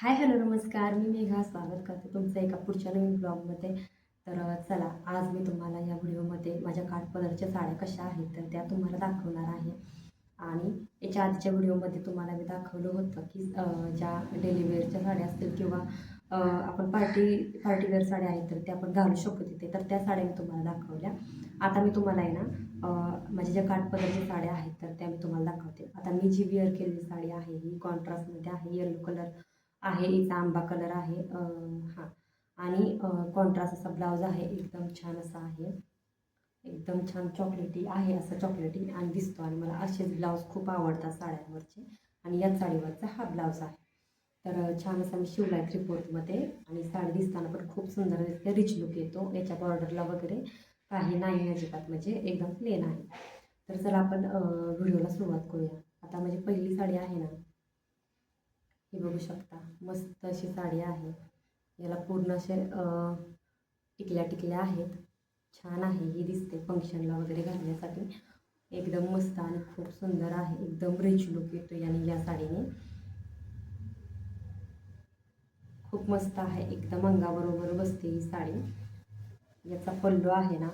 Hi hello नमस्कार. मी मेघा. स्वागत करते तुमचं एका पुढच्या नवीन ब्लॉगमध्ये. तर चला आज मी तुम्हाला या व्हिडिओमध्ये माझ्या काठपदरच्या साड्या कशा आहेत तर त्या तुम्हाला दाखवणार आहे. आणि याच्या आधीच्या व्हिडिओमध्ये तुम्हाला मी दाखवलं होतं की ज्या डेलिवेअरच्या साड्या असतील किंवा आपण पार्टी पार्टीवेअर साड्या आहेत तर त्या आपण घालू शकतो तिथे. तर त्या साड्या मी तुम्हाला दाखवल्या. आता मी तुम्हाला आहे ना माझ्या ज्या काठपदरच्या साड्या आहेत तर त्या मी तुम्हाला दाखवते. आता मी जी वेअर केलेली साडी आहे ही कॉन्ट्रास्टमध्ये आहे येलो कलर आहे हिचा आंबा कलर आहे हां. आणि कॉन्ट्रास्ट असा ब्लाऊज आहे एकदम छान असा आहे. एकदम छान चॉकलेटी आहे असं चॉकलेटी आणि दिसतो. आणि मला असेच ब्लाऊज खूप आवडतात साड्यांवरचे. आणि या साडीवरचा हा ब्लाऊज आहे. तर छान असा मी शिवला आहे थ्री फोर्थमध्ये आणि साडी दिसताना पण खूप सुंदर दिसते. रिच लुक येतो. याच्या बॉर्डरला वगैरे काही नाही अजिबात. म्हणजे एकदम प्लेन आहे. तर चला आपण व्हिडिओला सुरुवात करूया. आता माझी पहिली साडी आहे ना हे बघू शकता. मस्त अशी साडी आहे. याला पूर्ण असे टिकल्या टिकल्या आहेत. छान आहे. ही दिसते फंक्शनला वगैरे घालण्यासाठी. एकदम मस्त आणि खूप सुंदर आहे. एकदम रिच लुक येतो याने या साडीने. खूप मस्त आहे. एकदम अंगाबरोबर बसते ही साडी. याचा पल्लू आहे ना.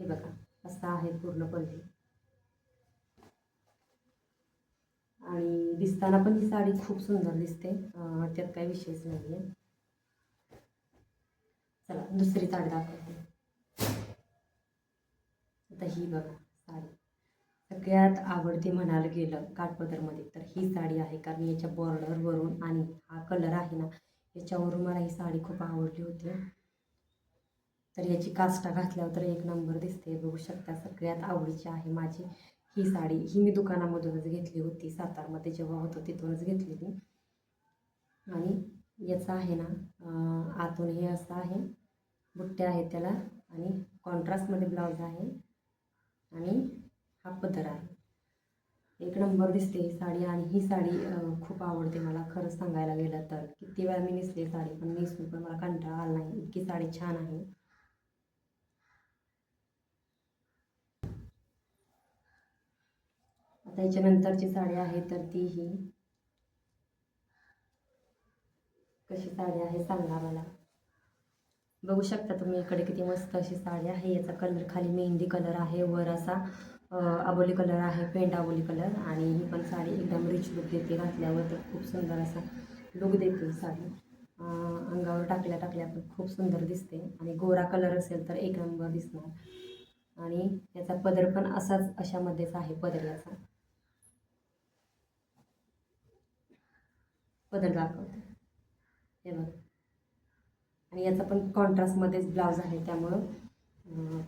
हे बघा. असा आहे पूर्ण पल्लू. आणि दिसताना पण ही साडी खूप सुंदर दिसते. त्यात काही विषयच नाही आहे चला दुसरी साडी दाखवते. आता ही बघा साडी. सगळ्यात आवडती म्हणायला गेलं काठपदरमध्ये तर ही साडी आहे. कारण याच्या बॉर्डरवरून आणि हा कलर आहे ना याच्यावरून मला ही साडी खूप आवडली होती. तर याची काष्टा घातल्यावर तर एक नंबर दिसते. बघू शकता सगळ्यात आवडीची आहे माझी. ही साडी ही मी दुकानामधूनच घेतली होती सातारमध्ये जेव्हा होतो तिथूनच घेतलेली आणि याचा आहे ना आतून हे असं आहे बुट्ट्या आहेत त्याला आणि कॉन्ट्रास्टमध्ये ब्लाऊज आहे आणि हा पदर आहे. एक नंबर दिसते ही साडी आणि ही साडी खूप आवडते मला खरंच सांगायला गेलं तर. किती वेळा मी नेसली साडी पण नेसून पण मला कंटाळा आला नाही. इतकी साडी छान आहे. आता याच्यानंतरची साडी आहे तर ती ही कशी साडी आहे सांगा मला. बघू शकता तुम्ही इकडे किती मस्त अशी साडी आहे. याचा कलर खाली मेहंदी कलर आहे. वर असा अबोली कलर आहे पेंट अबोली कलर आणि ही पण साडी एकदम रिच लुक देते. घातल्यावर तर खूप सुंदर असा लुक देते साडी. अंगावर टाकल्या टाकल्या पण खूप सुंदर दिसते. आणि गोरा कलर असेल तर एक नंबर दिसणार. आणि याचा पदर पण असाच अशामध्येच आहे पदर याचा. बदल दाखवते. हे बघ. आणि याचा पण कॉन्ट्रास्टमध्येच ब्लाऊज आहे त्यामुळं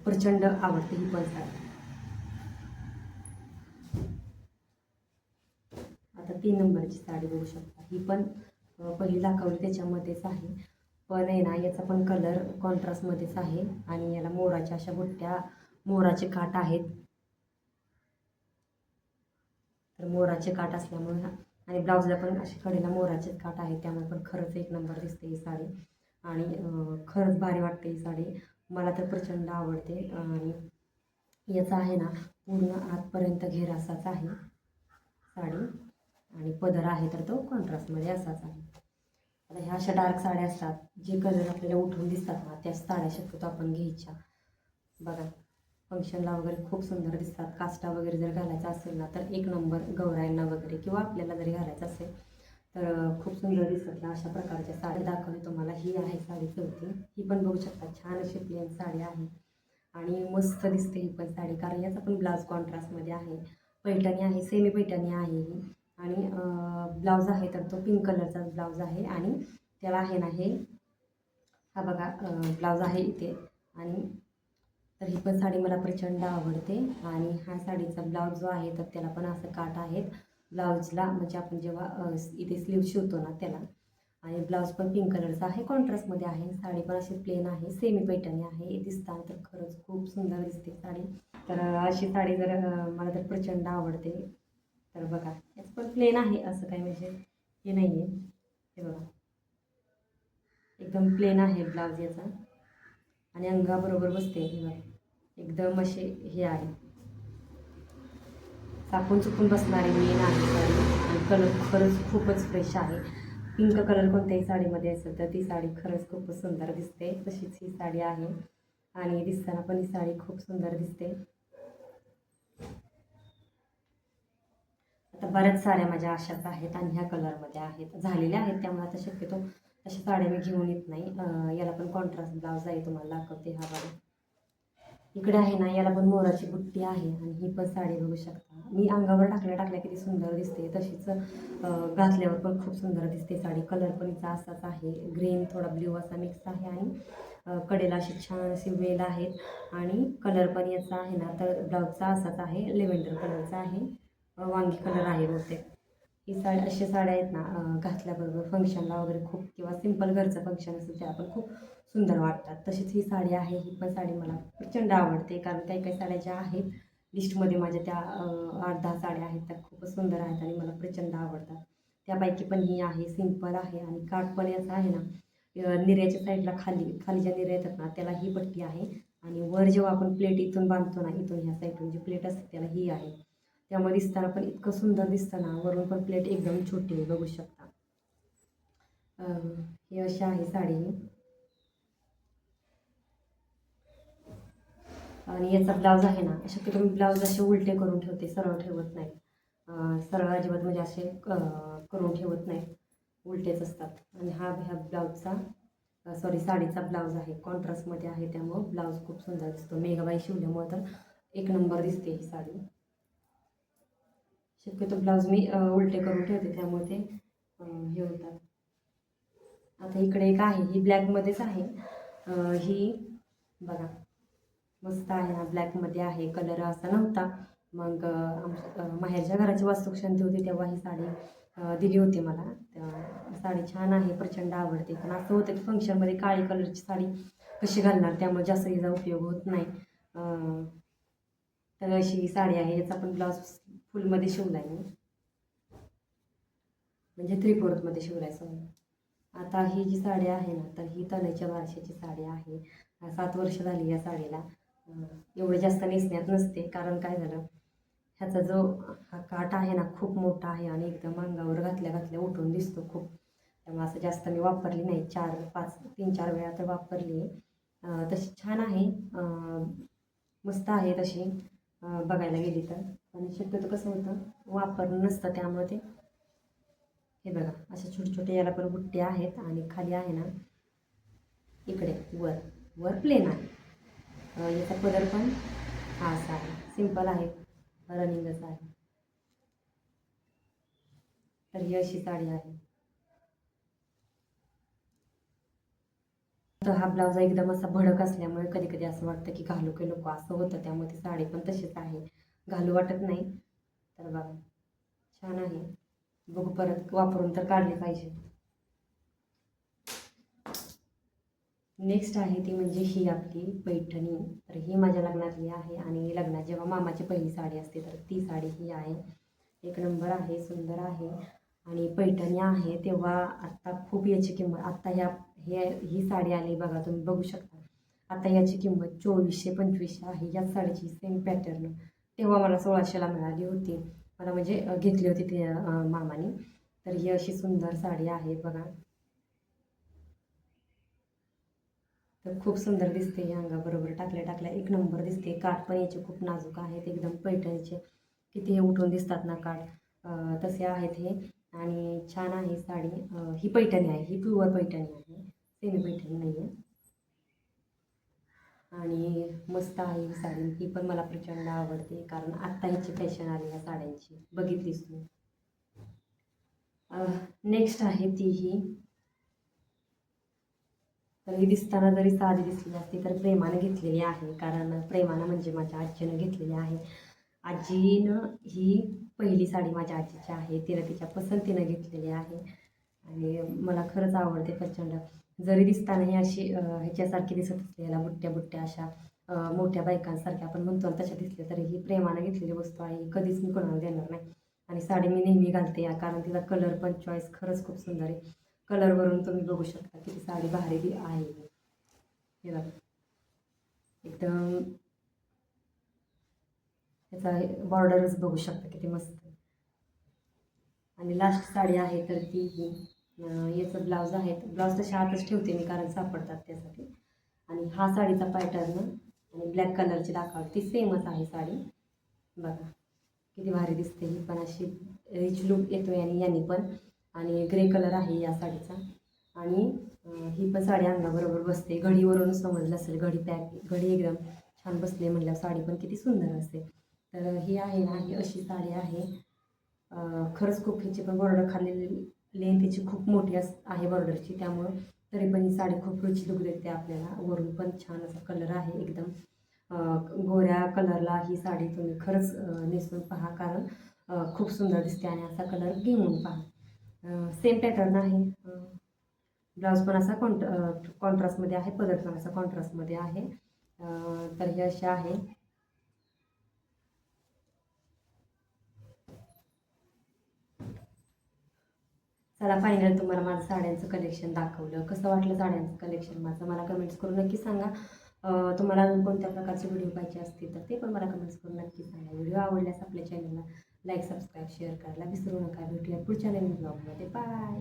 प्रचंड आवडते ही पण साडी. आता तीन नंबरची साडी बघू शकता. ही पण पहिली दाखवली त्याच्यामध्येच आहे. पण आहे ना याचा पण कलर कॉन्ट्रास्टमध्येच आहे. आणि याला मोराच्या अशा बुट्ट्या मोराचे काठ आहेत. तर मोराचे काठ असल्यामुळे आणि ब्लाऊजला पण अशी कडेला मोराचे काठ आहे त्यामुळे पण खरंच एक नंबर दिसते ही साडी. आणि खरंच भारी वाटते ही साडी. मला तर प्रचंड आवडते. आणि याचा आहे ना पूर्ण आतपर्यंत घेर असाच आहे. साडी. आणि पदर आहे तर तो कॉन्ट्रास्टमध्ये असाच आहे. आता ह्या अशा डार्क साड्या असतात जे कलर आपल्याला उठून दिसतात ना त्या साड्या शक्यतो आपण घ्यायच्या. बघा. फंक्शनला वगैरे खूप सुंदर दिसतात. काष्टा वगैरे जर घालायचा असेल ना तर एक नंबर गौरायांना वगैरे किंवा आपल्याला जरी घालायचं असेल तर खूप सुंदर दिसतात ना अशा प्रकारच्या साडी दाखवली तुम्हाला ही आहे साडी चौथी. ही पण बघू शकता छान अशी प्लेन साडी आहे. आणि मस्त दिसते ही पण साडी कारण याचा पण ब्लाऊज कॉन्ट्रास्टमध्ये आहे. पैठणी आहे सेमी पैठणी आहे ही. आणि ब्लाऊज आहे तर तो पिंक कलरचा ब्लाऊज आहे. आणि त्याला आहे ना हे हा बघा ब्लाऊज आहे इथे. आणि तर ही पण साडी मला प्रचंड आवडते. आणि हा साडीचा ब्लाऊज जो आहे तर त्याला पण असं काट आहेत. ब्लाऊजला म्हणजे आपण जेव्हा इथे स्लीव शिवतो ना त्याला. आणि ब्लाऊज पण पिंक कलरचा आहे. कॉन्ट्रास्टमध्ये आहे. साडी पण अशी प्लेन आहे. सेमी पैठणी आहे. दिसतात तर खरंच खूप सुंदर दिसते साडी. तर अशी साडी जर मला तर प्रचंड आवडते. तर बघा याचं पण प्लेन आहे असं काही म्हणजे हे नाही आहे हे बघा. एकदम प्लेन आहे ब्लाऊज याचा. आणि अंगाबरोबर बसते ही बघा एकदम असे हे आहे. चाकून चुकून बसणारी मी नाही साडी आणि कलर खरंच खूपच फ्रेश आहे. पिंक कलर कोणत्याही साडीमध्ये असेल तर ती साडी खरंच खूपच सुंदर दिसते. तशीच ही साडी आहे. आणि दिसताना पण ही साडी खूप सुंदर दिसते. आता बऱ्याच साड्या माझ्या अशाच आहेत आणि ह्या कलरमध्ये आहेत. झालेल्या आहेत त्यामुळे आता शक्यतो अशा साड्या मी घेऊन येत नाही. याला पण कॉन्ट्रास्ट ब्लाऊज आहे तुम्हाला दाखवते हा बघा. इकडे आहे ना याला पण मोराची बुट्टी आहे आणि ही पण साडी बघू शकता. मी अंगावर टाकल्या टाकल्या किती सुंदर दिसते. तशीच घातल्यावर पण खूप सुंदर दिसते साडी. कलर पण हिचा असाच आहे. ग्रीन थोडा ब्ल्यू असा मिक्स आहे आणि कडेला अशी छान शिवलेलं वेल आहेत आणि कलर पण याचा आहे ना तर ब्लाऊजचा असाच आहे. लेव्हेंडर कलरचा आहे. वांगी कलर आहे बहुतेक. ही साड्या अशा साड्या आहेत ना घातल्याबरोबर फंक्शनला वगैरे खूप किंवा सिंपल घरचं फंक्शन असेल ते आपण खूप सुंदर वाटतात. तशीच ही साडी आहे ही पण साडी मला प्रचंड आवडते कारण काही काही साड्या ज्या आहेत लिस्टमध्ये माझ्या त्या आठ दहा साड्या आहेत त्या खूपच सुंदर आहेत आणि मला प्रचंड आवडतात. त्यापैकी पण ही आहे सिंपल आहे आणि काठ पण याचा आहे ना निर्याच्या साईडला खाली खाली ज्या निर्या येतात ना त्याला ही पट्टी आहे. आणि वर जेव्हा आपण प्लेट इथून बांधतो ना इथून ह्या साईडून जी प्लेट असते त्याला ही आहे. त्यामुळे दिसताना पण इतकं सुंदर दिसतं ना. वरून पण प्लेट एकदम छोटी आहे बघू शकता. हे ही अशी आहे साडी. आणि याचा ब्लाऊज आहे ना शक्यतो मी ब्लाऊज असे उलटे करून ठेवते सरळ ठेवत नाही सरळ अजिबात म्हणजे असे करून ठेवत नाही उलटेच असतात. आणि हा ह्या ब्लाऊजचा सॉरी साडीचा ब्लाऊज आहे. कॉन्ट्रास्टमध्ये आहे त्यामुळं ब्लाऊज खूप सुंदर दिसतो. मेघाबाई शिवल्यामुळं तर एक नंबर दिसते ही साडी. शक्यतो ब्लाऊज मी उलटे करून ठेवते त्यामुळे ते हे होतात. आता इकडे एक आहे ही ब्लॅकमध्येच आहे. ही बघा मस्त आहे ना ब्लॅकमध्ये आहे कलर असा नव्हता. मग आमच्या माहेरच्या घराची वास्तुशांती होती तेव्हा ही साडी दिली होती मला. तर साडी छान आहे प्रचंड आवडते. पण असं होतं की फंक्शनमध्ये काळी कलरची साडी कशी घालणार? त्यामुळे जास्त हिचा उपयोग होत नाही. तर अशी ही साडी आहे याचा पण ब्लाऊज फुलमध्ये शिवलाय मी. म्हणजे थ्री फोर्थमध्ये आता ही जी साडी आहे ना तर ही तण्याच्या बारशाची साडी आहे. सात वर्ष झाली या साडीला. एवढं जास्त नेसण्यात नसते. कारण काय झालं ह्याचा जो हा काठ आहे ना खूप मोठा आहे आणि एकदम अंगावर घातल्या घातल्या उठून दिसतो खूप. त्यामुळे असं जास्त मी वापरली नाही. चार पाच तीन चार वेळा तर वापरली आहे. तशी छान आहे. मस्त आहे तशी. बघायला गेली तर. आणि शक्यतो कसं होतं वापरणं नसतं त्यामुळे ते. हे बघा अशा छोटे छोटे याला पण बुट्टे आहेत आणि खाली आहे ना इकडे वर वर प्लेन आहे. याचा पदर पण हा असा आहे. सिंपल आहे रनिंगच आहे. तर ही अशी साडी आहे. तर हा ब्लाऊज एकदम असा भडक असल्यामुळे कधी कधी असं वाटतं की घालू की नको असं होतं. त्यामुळे ती साडी पण तशीच आहे. घालू वाटत नाही. तर बघा छान आहे. बघू परत वापरून तर काढले पाहिजे. नेक्स्ट आहे ती म्हणजे ही आपली पैठणी. तर ही माझ्या लग्नातली आहे आणि लग्नात जेव्हा मामाची पहिली साडी असते तर ती साडी ही आहे. एक नंबर आहे सुंदर आहे आणि पैठणी आहे. तेव्हा आत्ता खूप याची किंमत आत्ता ह्या हे ही साडी आली बघा तुम्ही बघू शकता. आता याची किंमत चोवीसशे पंचवीसशे आहे. याच साडीची सेम पॅटर्न तेव्हा मला सोळाशेला मिळाली होती. मला म्हणजे घेतली होती ती मामाने. तर ही अशी सुंदर साडी आहे बघा. तर खूप सुंदर दिसते ही अंगाबरोबर. टाकल्या टाकल्या एक नंबर दिसते. काठ पण याचे खूप नाजूक आहेत. एकदम पैठणीचे. किती हे उठून दिसतात ना काठ. तसे आहेत हे. आणि छान आहे साडी. ही पैठणी आहे. ही प्युअर पैठणी आहे. सेमी पैठणी नाही आहे आणि मस्त आहे ही साडी. ही पण मला प्रचंड आवडते कारण आत्ता ह्याची फॅशन आली या साड्यांची. बघितलीस मी नेक्स्ट आहे ती ही. तर ही दिसताना जरी साधी दिसली असती तर प्रेमानं घेतलेली आहे. कारण प्रेमानं म्हणजे माझ्या आजीनं घेतलेली आहे. आजीनं ही पहिली साडी माझ्या आजीची आहे. तिनं तिच्या पसंतीनं घेतलेली आहे. आणि मला खरंच आवडते प्रचंड. जरी दिसताना ही अशी ह्याच्यासारखी दिसत असलेल्या बुट्ट्या बुट्ट्या अशा मोठ्या बायकांसारख्या आपण म्हणतो आणि तशा दिसल्या तरी ही प्रेमानं घेतलेली वस्तू आहे ही कधीच मी कोणाला देणार नाही. आणि साडी मी नेहमी घालते या कारण तिचा कलर पण चॉईस खरंच खूप सुंदर आहे. कलरवरून तुम्ही बघू शकता की ती साडी भारी बी आहे. हे बघा. एकदम त्याचा बॉर्डरच बघू शकता किती मस्त. आणि लास्ट साडी आहे तर ती ही याचं ब्लाऊज आहे. ब्लाऊज तशा आतच ठेवते मी कारण सापडतात त्यासाठी. आणि हा साडीचा पॅटर्न आणि ब्लॅक कलरची दाखवते. ती सेमच आहे साडी. बघा किती भारी दिसते ही पण अशी रिच लुक येतो आणि यांनी पण. आणि ग्रे कलर आहे या साडीचा. आणि ही पण साडी अंगाबरोबर बसते. घडीवरून समजलं असेल घडी पॅक घडी एकदम छान बसले म्हटल्यावर साडी पण किती सुंदर असते. तर ही आहे ना ही अशी साडी आहे. खरंच खूप हिची पण बॉर्डर खाल्लेली लेन त्याची खूप मोठी अस आहे बॉर्डरची त्यामुळं तरी पण ही साडी खूप रुची लुक देते आपल्याला. वरून पण छान असा कलर आहे एकदम. गोऱ्या कलरला ही साडी तुम्ही खरंच नेसून पहा कारण खूप सुंदर दिसते आणि असा कलर घेऊन पहा. सेम पॅटर्न आहे. ब्लाऊज पण असा कॉन्ट कॉन्ट्रास्टमध्ये आहे पदर पण असा कॉन्ट्रास्टमध्ये आहे. तर हे असे आहे. चला फायनल तुम्हाला माझं साड्यांचं कलेक्शन दाखवलं. कसं वाटलं साड्यांचं कलेक्शन माझं? मला कमेंट्स करून नक्की सांगा. तुम्हाला अजून कोणत्या प्रकारचे व्हिडिओ पाहिजे असतील तर ते पण मला कमेंट्स करून नक्की सांगा. व्हिडिओ आवडल्यास आपल्या चॅनलला लाईक सबस्क्राईब शेअर करायला विसरू नका. भेटूया पुढच्या नवीन ब्लॉगमध्ये बाय